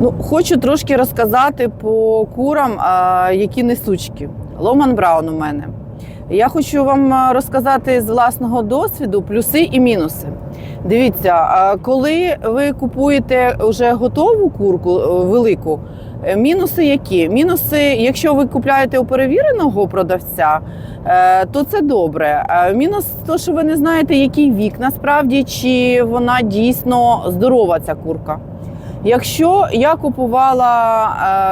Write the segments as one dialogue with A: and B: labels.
A: Ну, хочу трошки розказати по курам, які несучки. Ломан Браун у мене. Я хочу вам розказати з власного досвіду плюси і мінуси. Дивіться, коли ви купуєте вже готову курку е, велику, е, мінуси які? Мінуси, якщо ви купляєте у перевіреного продавця, е, то це добре. Мінус то, що ви не знаєте, який вік насправді, чи вона дійсно здорова, ця курка. Якщо я купувала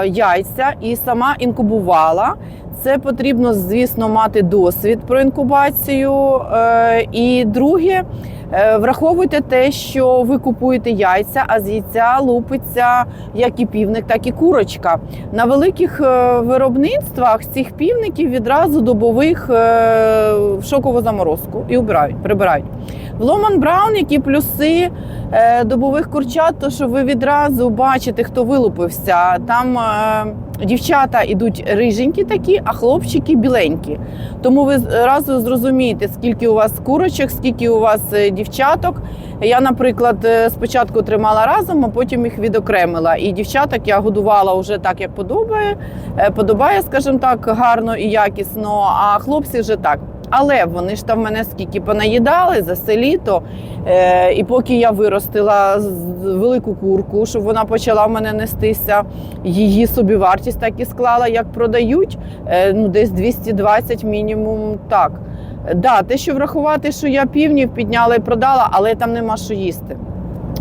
A: е, яйця і сама інкубувала, це потрібно, звісно, мати досвід про інкубацію. Е, і друге, враховуйте те, що ви купуєте яйця, а з яйця лупиться як і півник, так і курочка. На великих е, виробництвах цих півників відразу добових е, в шокову заморозку і убирають, прибирають. В Ломан Браун, які плюси е, добових курчат, то що ви відразу бачите, хто вилупився. Там е, дівчата йдуть риженькі такі, а хлопчики біленькі. Тому ви зразу зрозумієте, скільки у вас курочок, скільки у вас е, дівчаток. Я, наприклад, е, спочатку тримала разом, а потім їх відокремила. І дівчаток я годувала вже так, як подобає. Е, Подобає, скажімо так, гарно і якісно, а хлопці вже так. Але вони ж там мене скільки понаїдали за все літо. Е, і поки я виростила велику курку, щоб вона почала в мене нестися, її собівартість так і склала, як продають, е, ну десь 220 мінімум так. Да, те, що врахувати, що я півнів підняла і продала, але там нема що їсти.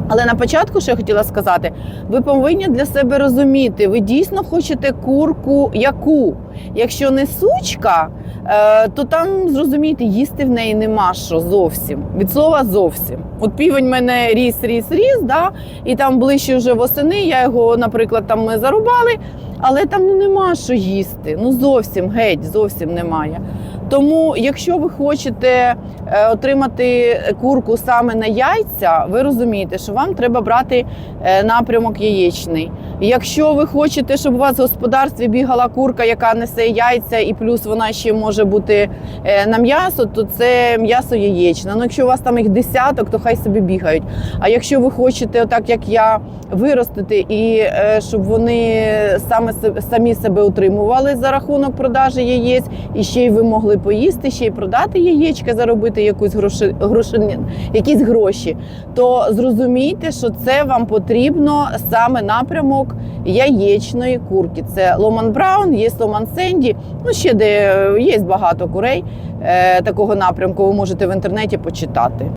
A: Але на початку, що я хотіла сказати, ви повинні для себе розуміти, ви дійсно хочете курку яку. Якщо не сучка, е, то там зрозумійте, їсти в неї нема що зовсім. Від слова зовсім. От півень мене ріс, ріс, ріс, да? і там ближче вже восени, я його, наприклад, там ми зарубали, але там ну, нема що їсти. Ну зовсім геть, зовсім немає. Тому, якщо ви хочете е, отримати курку саме на яйця, ви розумієте, що вам треба брати е, напрямок яєчний. Якщо ви хочете, щоб у вас в господарстві бігала курка, яка несе яйця, і плюс вона ще може бути е, на м'ясо, то це м'ясо яєчне. Ну, якщо у вас там їх десяток, то хай собі бігають. А якщо ви хочете, отак як я, виростити і е, щоб вони саме самі себе утримували за рахунок продажі яєць, і ще й ви могли поїсти, ще й продати яєчка, заробити якусь гроші, гроші, якісь гроші, то зрозумійте, що це вам потрібно саме напрямок яєчної курки. Це Ломан Браун, є Ломан Сенді. Ну ще де є багато курей е, такого напрямку. Ви можете в інтернеті почитати.